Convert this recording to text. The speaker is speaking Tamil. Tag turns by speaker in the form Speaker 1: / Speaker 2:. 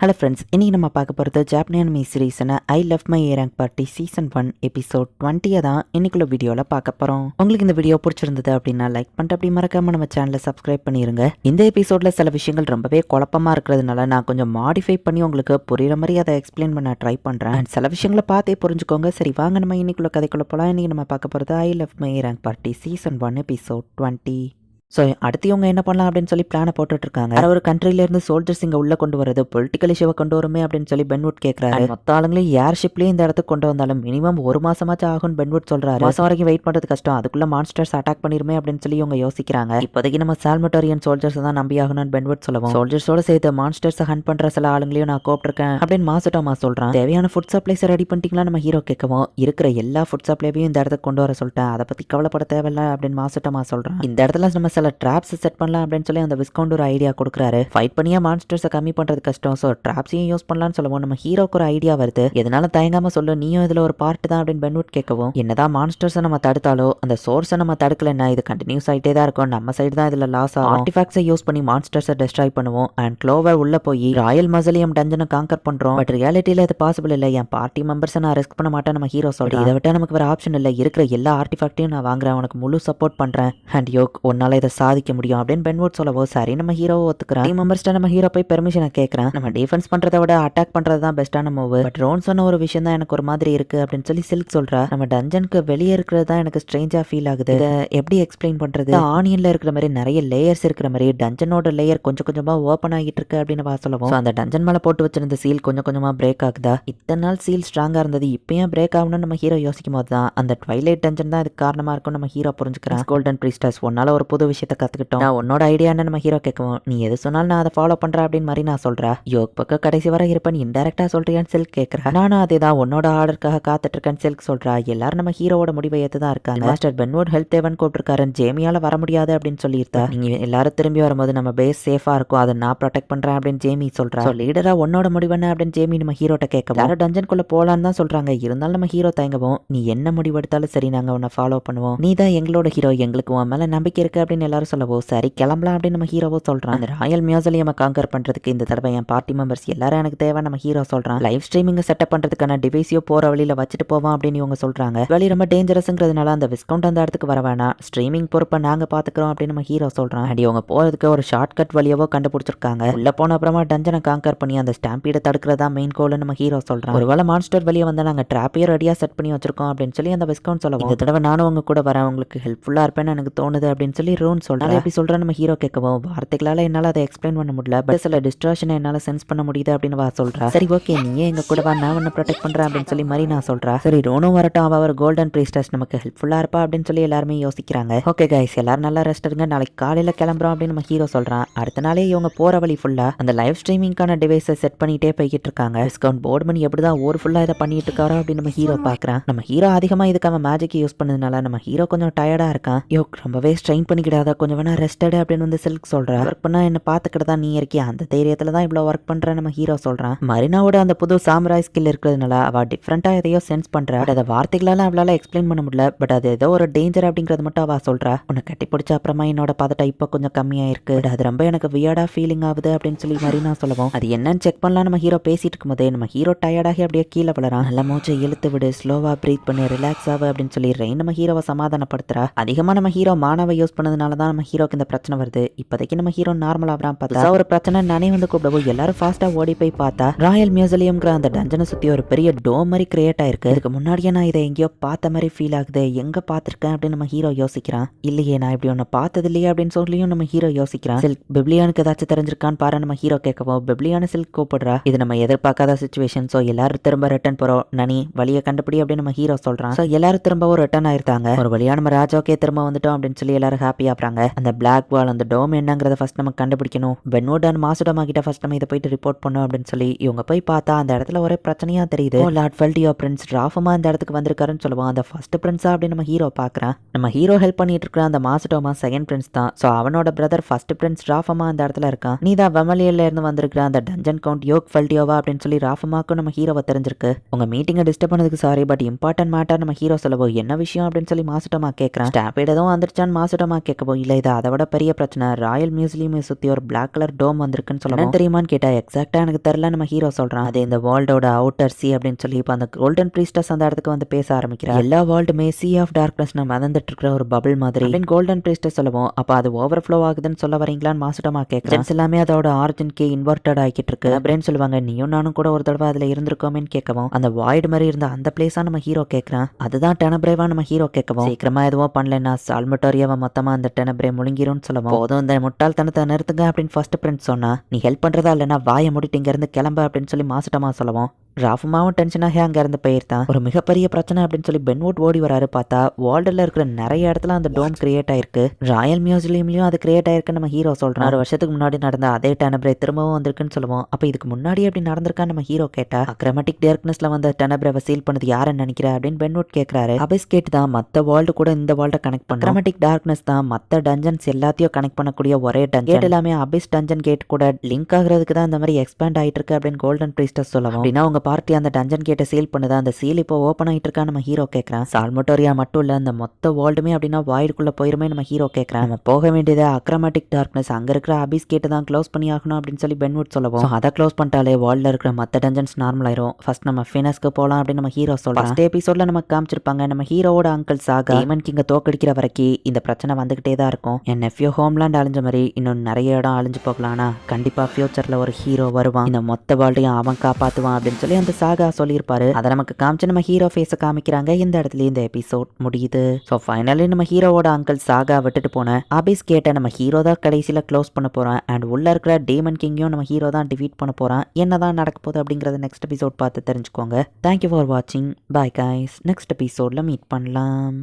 Speaker 1: ஹலோ ஃப்ரெண்ட்ஸ் இன்றைக்கி நம்ம பார்க்க போகிறது ஜாப்பனியன் மீ சீரீஸ்னு I love my A rank party season one episode டுவெண்ட்டியை தான் இன்றைக்குள்ள வீடியோவில் பார்க்க போகிறோம் உங்களுக்கு இந்த வீடியோ பிடிச்சிருந்தது அப்படின்னா லைக் பண்ணிட்டு அப்படி மறக்காம நம்ம சேனலை சப்ஸ்கிரைப் பண்ணிருங்க. இந்த எபிசோட்ல சில விஷயங்கள் ரொம்பவே குழப்பமா இருக்கிறதுனால நான் கொஞ்சம் மாடிஃபை பண்ணி உங்களுக்கு புரிகிற மாதிரி அதை எக்ஸ்பிளைன் பண்ண ட்ரை பண்ணுறேன் சில விஷயங்களை பார்த்தே புரிஞ்சுக்கோங்க. சரி வாங்க நம்ம இன்னைக்குள்ள கதைக்குள்ள போகலாம் இன்றைக்கி நம்ம பார்க்க போகிறது I love my rank party season one episode twenty so அடுத்து இவங்க என்ன பண்ணலாம் அப்படின்னு சொல்லி பிளானை போட்டுட்டு இருக்காங்க வேற ஒரு இருந்து சோல்ஜர்ஸ் இங்க உள்ள கொண்டு வரது பொலிட்டிக்கல் இஷ்யூவை கொண்டு வருமே அப்படின்னு சொல்லி பென்வுட் கேட்கறாரு மொத்த ஆளுங்களையும் ஏர்ஷிப்லயும் இந்த இடத்துக்கு கொண்டு வந்தாலும் மினிமம் ஒரு மாசமாச்சும் ஆகும்னு பென்வுட் சொல்றாரு. மாசம் வரைக்கும் வெயிட் பண்றது கஷ்டம். அதுக்குள்ள மான்ஸ்டர்ஸ் அட்டாக் பண்ணிருமே அப்படின்னு சொல்லி இவங்க யோசிக்கிறாங்க. இப்போதைக்கு நம்ம சால்மட்டோரியன் சோல்ஜர்ஸ் தான் நம்பி ஆகணும்னு பென்வுட் சொல்லுவோம். சோல்ஜர்ஸோட சேர்த்து மான்ஸ்டர்ஸ் ஹண்ட் பண்ற சில ஆளுங்களையும் நான் கூப்பிட்டுருக்கேன் அப்படின்னு மாசுட்டோமா சொல்றான். தேவையான ஃபுட் சப்ளைஸ் ரெடி பண்ணிட்டீங்களா நம்ம ஹீரோ கேட்கவும் இருக்கிற எல்லா ஃபுட் சப்ளைவையும் இந்த இடத்துக்கு கொண்டு வர சொல்லிட்டேன். அதை பத்தி கவலைப்பட தேவையில்ல அப்படின்னு மாசுட்டமா சொல்றான். இந்த இடத்துல நம்ம சில ட்ராப்ஸ் செட் பண்ணலாம் அப்படின்னு சொல்லி அந்த விஸ்கவுண்ட் ஒரு ஐடியா கொடுக்குறாரு. ஃபைட் பண்ணியா மான்ஸ்டர்ஸை கம்மி பண்றது கஷ்டம். ஸோ ட்ராப்ஸையும் யூஸ் பண்ணலாம்னு சொல்லுவோம் நம்ம ஹீரோக்கு ஒரு ஐடியா வருது. எதனால தயங்காம சொல்லு நீயும் இதுல ஒரு பார்ட் தான் அப்படின்னு பென்வுட் கேட்கவும் என்னதான் மான்ஸ்டர்ஸை நம்ம தடுத்தாலோ அந்த சோர்ஸை நம்ம தடுக்கலன்னா இது கண்டினியூஸ் ஆகிட்டே தான் இருக்கும். நம்ம சைடு தான் இதுல லாஸ் ஆகும். ஆர்டிஃபாக்ட்ஸை யூஸ் பண்ணி மான்ஸ்டர்ஸை டெஸ்ட்ராய் பண்ணுவோம். அண்ட் க்ளோவர் உள்ள போய் ராயல் மசலியம் டஞ்சனை காங்கர் பண்றோம். பட் ரியாலிட்டியில இது பாசிபிள் இல்லை. என் பார்ட்டி மெம்பர்ஸை நான் ரிஸ்க் பண்ண மாட்டேன் நம்ம ஹீரோ சொல்றேன் இதை விட்டா நமக்கு வேற ஆப்ஷன் இல்லை. இருக்கிற எல்லா ஆர்டிஃபேக்ட்டையும் நான் வாங்குறேன். உனக்கு முழு சப்போர்ட் பண்றேன். அண்ட் யோக் உன்னால இதை சாதிக்க முடியும் அப்படின்னு பென்வுட் சொல்லவோ சரி நம்ம ஹீரோவை ஒத்துக்கிறேன் டீம் மெம்பர்ஸ்ட்ட நம்ம ஹீரோ போய் பெர்மிஷனை கேட்கறேன் நம்ம டிஃபென்ஸ் பண்றதை விட அட்டாக் பண்றது தான் பெஸ்ட்டான மூவ் பட் ரோன் சொன்ன ஒரு விஷயம் தான் எனக்கு ஒரு மாதிரி இருக்கு அப்படின்னு சொல்லி சில்க் சொல்றா. நம்ம டஞ்சனுக்கு வெளியே இருக்கிறது தான் எனக்கு ஸ்ட்ரேஞ்சா ஃபீல் ஆகுது. இதை எப்படி எக்ஸ்பிளைன் பண்றது? ஆனியன்ல இருக்கிற மாதிரி நிறைய லேயர்ஸ் இருக்கிற மாதிரி டஞ்சனோட லேயர் கொஞ்சம் கொஞ்சமா ஓப்பன் ஆகிட்டு இருக்கு அப்படின்னு வா அந்த டஞ்சன் மேல போட்டு வச்சிருந்த சீல் கொஞ்சம் கொஞ்சமா பிரேக் ஆகுதா? இத்தனை நாள் சீல் ஸ்ட்ராங்கா இருந்தது இப்பயும் பிரேக் ஆகணும்னு நம்ம ஹீரோ யோசிக்கும் போது தான் அந்த ட்வைலைட் டஞ்சன் தான் இதுக்கு காரணமா இருக்கும் நம்ம ஹீரோ புரிஞ்சுக்கிறேன். கோல்டன் ப்ரீஸ்டர்ஸ் ஒன்னால ஒரு புது விஷயத்தை கத்துக்கிட்டோம். நான் உன்னோட ஐடியான்னு நம்ம ஹீரோ கேட்கவும் நீ எது சொன்னாலும் நான் அதை ஃபாலோ பண்றேன் அப்படின்னு மாதிரி நான் சொல்றேன் யோக் பக்கம் கடைசி வரை இருப்பேன் இன்டெரக்டா சொல்றியான்னு சில்க் கேட்கறா நானும் அதே தான் உன்னோட ஆர்டருக்காக காத்துட்டு இருக்கேன்னு சில்க் சொல்றா. எல்லாரும் நம்ம ஹீரோவோட முடிவை ஏத்து தான் இருக்காங்க. மாஸ்டர் பென்வோட் ஹெல்த் தேவன் கூப்பிட்டுருக்காரு ஜேமியால வர முடியாது அப்படின்னு சொல்லியிருந்தா. நீங்க எல்லாரும் திரும்பி வரும்போது நம்ம பேஸ் சேஃபா இருக்கும். அதை நான் ப்ரொடெக்ட் பண்றேன் அப்படின்னு ஜேமி சொல்றா. லீடரா உன்னோட முடிவு என்ன அப்படின்னு ஜேமி நம்ம ஹீரோட்ட கேட்கவும். யாரும் டஞ்சன்குள்ள போலான்னு தான் சொல்றாங்க. இருந்தாலும் நம்ம ஹீரோ தயங்கவும் நீ என்ன முடிவு எடுத்தாலும் சரி நாங்க உன்னை ஃபாலோ பண்ணுவோம். நீ தான் எங்களோட ஹீரோ எங்களுக்கு உன் மேல நம்பிக்கை இருக்கு அப்படின்னு எல்லாரும் சொல்லவோ சரி கிளம்பலாம் அப்படின்னு நம்ம ஹீரோவோ சொல்றான். அந்த ராயல் மியூசியம் காங்கர் பண்றதுக்கு இந்த தடவை என் பார்ட்டி மெம்பர்ஸ் எல்லாரும் எனக்கு தேவை நம்ம ஹீரோ சொல்றான். லைவ் ஸ்ட்ரீமிங் செட்டப் பண்றதுக்கான டிவைஸையோ போற வழியில வச்சுட்டு போவோம் அப்படின்னு இவங்க சொல்றாங்க. வழி ரொம்ப டேஞ்சரஸ்ங்கிறதுனால அந்த விஸ்கவுண்ட் அந்த இடத்துக்கு வர வேணாம். ஸ்ட்ரீமிங் பொறுப்பை நாங்க பாத்துக்கிறோம் அப்படின்னு நம்ம ஹீரோ சொல்றான். அடி அவங்க போறதுக்கு ஒரு ஷார்ட் கட் வழியவோ கண்டுபிடிச்சிருக்காங்க. உள்ள போன அப்புறமா டஞ்சனை காங்கர் பண்ணி அந்த ஸ்டாம்பீடை தடுக்கிறதா மெயின் கோல்னு நம்ம ஹீரோ சொல்றான். ஒருவேளை மான்ஸ்டர் வெளியே வந்தா நாங்க ட்ராப்பையும் ரெடியா செட் பண்ணி வச்சிருக்கோம் அப்படின்னு சொல்லி அந்த விஸ்கவுண்ட் சொல்லுவோம். இந்த தடவை நானும் உங்க கூட வரேன். உங்களுக்கு ஹெல்ப்ஃபுல்லா இருப்பேன்னு எனக்கு தோணுது அப்படின்னு சொல்லி ரோன் சொல்றான். எப்படி சொல்றேன் நம்ம ஹீரோ கேட்கவும் வார்த்தைகளால என்னால அதை எக்ஸ்பிளைன் பண்ண முடியல பட் சில டிஸ்ட்ராக்ஷனை என்னால சென்ஸ் பண்ண முடியுது அப்படின்னு வா சொல்றா. சரி ஓகே நீ எங்க கூட வா நான் உன்னை ப்ரொடெக்ட் பண்றேன் அப்படின்னு சொல்லி மாதிரி நான் சொல்கிறேன் சரி ரோனும் வரட்டும் அவள் ஒரு கோல்டன் ப்ரீஸ்டர்ஸ் நமக்கு ஹெல்ப்ஃபுல்லாக இருப்பா அப்படின்னு சொல்லி எல்லாருமே யோசிக்கிறாங்க. ஓகே கைஸ் எல்லாரும் நல்லா ரெஸ்ட் எடுங்க நாளைக்கு காலையில கிளம்புறோம் அப்படின்னு நம்ம ஹீரோ சொல்றான். அடுத்த நாளே இவங்க போற வழி ஃபுல்லா அந்த லைவ் ஸ்ட்ரீமிங்கான டிவைஸை செட் பண்ணிட்டே போய்கிட்டு இருக்காங்க. டிஸ்கவுண்ட் போர்டு பண்ணி எப்படிதான் ஓர் ஃபுல்லா இதை பண்ணிட்டு இருக்காரோ அப்படின்னு நம்ம ஹீரோ பாக்குறான். நம்ம ஹீரோ அதிகமா இதுக்காக மேஜிக் யூஸ் பண்ணதுனால நம்ம ஹீரோ கொஞ்சம் டயர்டா இருக்கான். யோ ரொம்பவே ஸ்ட்ரெயின் பண்ணிக்கிடாத. கொஞ்சம் வேணால் ரெஸ்டடு அப்படின்னு வந்து சில்க் சொல்றா. ஒர்க் பண்ணால் என்ன பாத்துக்கிட்டு நீ இருக்கியா? அந்த தைரியத்தில் தான் இவ்வளோ ஒர்க் பண்ணுற நம்ம ஹீரோ சொல்கிறான் மரினாவோட அந்த புது சாம்ராய் ஸ்கில் இருக்கிறதுனால அவள் டிஃப்ரெண்ட்டாக எதையோ சென்ஸ் பண்ணுறா பட் அதை வார்த்தைகளால அவளால் எக்ஸ்பிளைன் பண்ண முடியல. பட் அது ஏதோ ஒரு டேஞ்சர் அப்படிங்கிறது மட்டும் அவள் சொல்கிறா உன்னை கட்டி பிடிச்ச அப்புறமா என்னோட பதட்டம் இப்போ கொஞ்சம் கம்மியாயிருக்கு. அது ரொம்ப எனக்கு வியர்டாக ஃபீலிங் ஆகுது அப்படின்னு சொல்லி மரினா சொல்லவும். அது என்னன்னு செக் பண்ணலாம். நம்ம ஹீரோ பேசிட்டு இருக்கும்போதே நம்ம ஹீரோ டயர்டாகி அப்படியே கீழே விழறான் நல்ல மூச்சை இழுத்து விடு ஸ்லோவாக ப்ரீத் பண்ணி ரிலாக்ஸ் ஆகு அப்படின்னு சொல்லி ரெயின் நம்ம ஹீரோவை சமாதானப்படுத்துறா. அதிகமா நம்ம ஹீரோ மானவை யூஸ் பண்ணதுனால தான் நம்ம ஹீரோக்கு இந்த பிரச்சனை வருது. இப்போதைக்கு நம்ம ஹீரோ நார்மல் ஆகிறான் பார்த்தா ஒரு பிரச்சனை நானே வந்து கூப்பிடவும் எல்லாரும் ஃபாஸ்டா ஓடி போய் பார்த்தா ராயல் மியூசியம்ங்கிற அந்த டஞ்சனை சுத்தி ஒரு பெரிய டோம் மாதிரி கிரியேட் ஆயிருக்கு. இதுக்கு முன்னாடியே நான் இதை எங்கேயோ பார்த்த மாதிரி ஃபீல் ஆகுது. எங்க பார்த்திருக்கேன் அப்படின்னு நம்ம ஹீரோ யோசிக்கிறான். இல்லையே நான் இப்படி ஒன்று பார்த்தது இல்லையே அப்படின்னு சொல்லியும் நம்ம ஹீரோ யோசிக்கிறான். சில்க் பிப்ளியானுக்கு ஏதாச்சும் தெரிஞ்சிருக்கான்னு பாரு நம்ம ஹீரோ கேட்கவும் பிப்ளியான சில்க் கூப்பிடுறா. இது நம்ம எதிர்பார்க்காத சுச்சுவேஷன் ஸோ எல்லாரும் திரும்ப ரிட்டர்ன் போறோம். நனி வழியை கண்டுபிடி அப்படின்னு நம்ம ஹீரோ சொல்றான். ஸோ எல்லாரும் திரும்பவும் ரிட்டர்ன் ஆயிருந்தாங்க ஒரு வழியா நம்ம ராஜாவுக்கே திரும்ப வந்துட்டோம் அப்படின்னு சொல்லி எல்லாரும் ஹாப்பி ஆகுறாங்க அந்த பிளாக் வால் அந்த டோம் என்னங்கிறத ஃபர்ஸ்ட் நம்ம கண்டுபிடிக்கணும். பென்வுட் அண்ட் மாசுடமா கிட்ட ஃபர்ஸ்ட் நம்ம இதை போயிட்டு ரிப்போர்ட் பண்ணோம் அப்படின்னு சொல்லி இவங்க போய் பார்த்தா அந்த இடத்துல ஒரே பிரச்சனையா தெரியுது. லார்ட் ஃபெல்டியோ பிரின்ஸ் ராஃபமா அந்த இடத்துக்கு வந்திருக்காருன்னு சொல்லுவான். அந்த ஃபர்ஸ்ட் பிரின்ஸா அப்படின்னு நம்ம ஹீரோ பாக்குறான் நம்ம ஹீரோ ஹெல்ப் பண்ணிட்டு இருக்கிற அந்த மாசுடோமா செகண்ட் பிரின்ஸ் தான். ஸோ அவனோட பிரதர் ஃபர்ஸ்ட் பிரின்ஸ் ராஃபமா அந்த இடத்துல இருக்கான். நீ தான் வெமலியில இருந்து வந்திருக்கிற அந்த டஞ்சன் கவுண்ட் யோக் ஃபெல்டியோவா அப்படின்னு சொல்லி ராஃபமாக்கும் நம்ம ஹீரோவை தெரிஞ்சிருக்கு. உங்க மீட்டிங்கை டிஸ்டர்ப் பண்ணதுக்கு சாரி பட் இம்பார்ட்டன்ட் மேட்டர் நம்ம ஹீரோ சொல்லவோ என்ன விஷயம் அப்படின்னு சொல்லி மாசுட்டமா கேட்கறான் ஸ்டாப்பேட் எதுவும் வந்துருச்சான்னு மாசுட்டமா கேட்கவோ இல்லை இது அதை விட பெரிய பிரச்சனை. ராயல் மியூசியமை சுற்றி ஒரு பிளாக் கலர் டோம் வந்திருக்குன்னு சொல்லவும் "என்ன தெரியுமான்னு கேட்டா எக்ஸாக்டா எனக்கு தெரியல நம்ம ஹீரோ சொல்றான். அது இந்த வேர்ல்டோட அவுட்டர் சி அப்படின்னு சொல்லி இப்போ அந்த கோல்டன் ப்ரீஸ்டஸ் அந்த இடத்துக்கு வந்து பேச ஆரம்பிக்கிறா எல்லா வேர்ல்டுமே சி ஆஃப் டார்க்னஸ் நம்ம மதந்துட்டு இருக்கிற ஒரு பபிள் மாதிரி. அப்படின்னு கோல்டன் ப்ரீஸ்டஸ் சொல்லவும். அப்போ அது ஓவர் ஃப்ளோ ஆகுதுன்னு சொல்ல வரீங்களான்னு மாசட்டமா கேட்குறேன் எல்லாமே அதோட ஆரிஜின் கே இன்வெர்டட் ஆகிட்டு இருக்கு அப்படின்னு சொல்லுவாங்க. நீயும் நானும் கூட ஒரு தடவை அதுல இருந்திருக்கோமேன்னு கேட்கவும் அந்த வாய்டு மாதிரி இருந்த அந்த பிளேஸா நம்ம ஹீரோ கேட்கறான் அதுதான் டெனப்ரேவா நம்ம ஹீரோ கேட்கவும். சீக்கிரமா எதுவும் பண்ணலன்னா சால்மட்டோரியாவை மொத்தமா அந்த டெனப்ரே முழுங்கிரும்னு சொல்லுவோம் போதும் இந்த முட்டாள்தனத்தை நிறுத்துங்க அப்படின்னு ஃபர்ஸ்ட் ஃப்ரெண்ட் சொன்னா நீ ஹெல்ப் பண்றதா இல்லைன்னா வாயை முடிட்டு இங்கேருந்து கிளம்ப அப்படின்னு சொல்லி மாசட்டமா சொல்லுவோம் ராஃபுமாவும் டென்ஷனாகி அங்க இருந்து போயிருந்தான். ஒரு மிகப்பெரிய பிரச்சனை அப்படின்னு சொல்லி பென்வுட் ஓடி வராரு பார்த்தா வேர்ல்டுல இருக்கிற நிறைய இடத்துல அந்த டோம் கிரியேட் ஆயிருக்கு. ராயல் மியூசியம்லயும் அது கிரியேட் ஆயிருக்கு நம்ம ஹீரோ சொல்றான் ஒரு வருஷத்துக்கு முன்னாடி நடந்த அதே டெனப்ரே திரும்பவும் வந்திருக்குன்னு சொல்லுவோம். அப்ப இதுக்கு முன்னாடி அப்படி நடந்திருக்கா நம்ம ஹீரோ கேட்டா அக்ரமேட்டிக் டேர்க்னஸ்ல வந்த டெனப்ரேவை சீல் பண்ணது யாருன்னு நினைக்கிற? அப்படின்னு பென்வுட் கேக்குறாரு. அபிஸ் கேட் தான் மத்த வேர்ல்டு கூட இந்த வேர்ல்ட கனெக்ட் பண்ண அக்ரமேட்டிக் டார்க்னஸ் தான் மத்த டஞ்சன்ஸ் எல்லாத்தையும் கனெக்ட் பண்ணக்கூடிய ஒரே டஞ்சன் கேட் எல்லாமே அபிஸ் டஞ்சன் கேட் கூட லிங்க் ஆகுறதுக்கு தான் இந்த மாதிரி எக்ஸ்பேண்ட் ஆயிட்டு இருக்கு அப்படின்னு கோல்டன் ப்ரீஸ்டஸ் சொல்லவும். அப்படின்னா உங்க பார்ட்டி அந்த டஞ்சன் கேட்டை சீல் பண்ணுதா? அந்த சீல் இப்போ ஓப்பன் ஆகிட்டு இருக்கா? நம்ம ஹீரோ கேட்குறான் சால்மோட்டோரியா மட்டும் இல்லை அந்த மொத்த வேர்ல்டுமே அப்படின்னா வாய்டுக்குள்ள போயிருமே நம்ம ஹீரோ கேட்குறான் நம்ம போக வேண்டியது அக்ரமேட்டிக் டார்க்னஸ் அங்கே இருக்கிற அபிஸ் கேட்டு தான் க்ளோஸ் பண்ணி ஆகணும் அப்படின்னு சொல்லி பென்வுட் சொல்லவும். அதை க்ளோஸ் பண்ணிட்டாலே வேர்ல்டில் இருக்கிற மற்ற டஞ்சன்ஸ் நார்மல் ஆயிரும். ஃபர்ஸ்ட் நம்ம ஃபினஸ்க்கு போகலாம் அப்படின்னு நம்ம ஹீரோ சொல்றோம் ஃபஸ்ட் எபிசோடில் நம்ம காமிச்சிருப்பாங்க நம்ம ஹீரோவோட அங்கிள் சாகா ஈமன் கிங்கை தோக்கடிக்கிற வரைக்கும் இந்த பிரச்சனை வந்துகிட்டே தான் இருக்கும். என் நெஃப்யூ ஹோம்லாண்ட் அழிஞ்ச மாதிரி இன்னும் நிறைய இடம் அழிஞ்சு போகலாம்னா கண்டிப்பா ஃபியூச்சரில் ஒரு ஹீரோ வருவான். இந்த மொத்த வேர்ல்டையும் அவன் காப்பாற்றுவான் அப்படின்னு சொல்லி அந்த சாகா சொல்லியிருப்பாரு. அதை நமக்கு காமிச்சு நம்ம ஹீரோ ஃபேஸை காமிக்கிறாங்க. இந்த இடத்துல இந்த எபிசோட் முடியுது. ஸோ ஃபைனலி நம்ம ஹீரோவோட அங்கிள் சாகா விட்டுட்டு போன. அபிஸ் கேட்ட நம்ம ஹீரோ தான் கடைசியில க்ளோஸ் பண்ண போறான். அண்ட் உள்ள இருக்கிற டேமன் கிங்கையும் நம்ம ஹீரோ தான் டிஃபீட் பண்ண போறான். என்னதான் நடக்க போகுது அப்படிங்கறத நெக்ஸ்ட் எபிசோட் பார்த்து தெரிஞ்சுக்கோங்க. தேங்க்யூ ஃபார் வாட்சிங் பாய் கைஸ் நெக்ஸ்ட் எபிசோட்ல மீட் பண்ணலாம்.